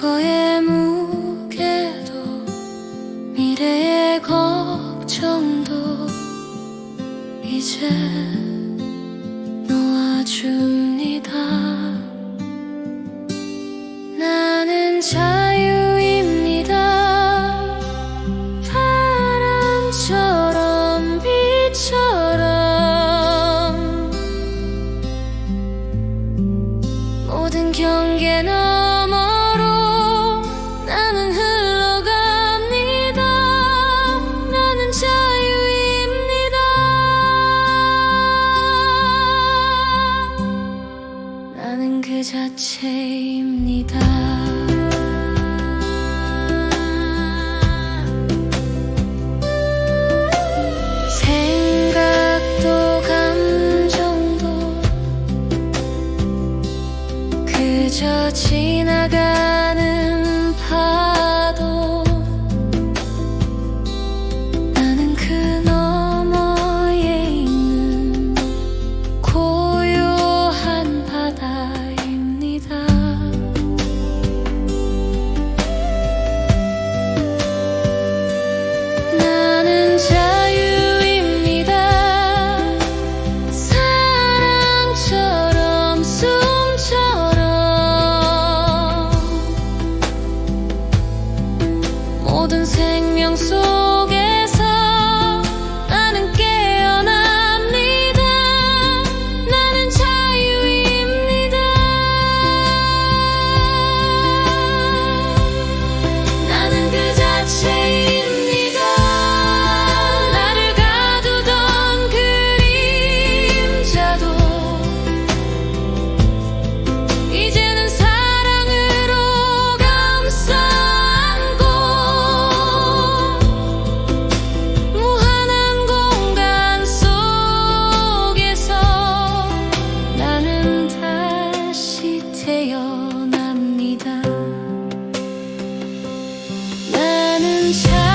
과거의 무게도 미래의 걱정도 이제 놓아준 자체입니다. 생각도 감정도 그저 지나가 so shine.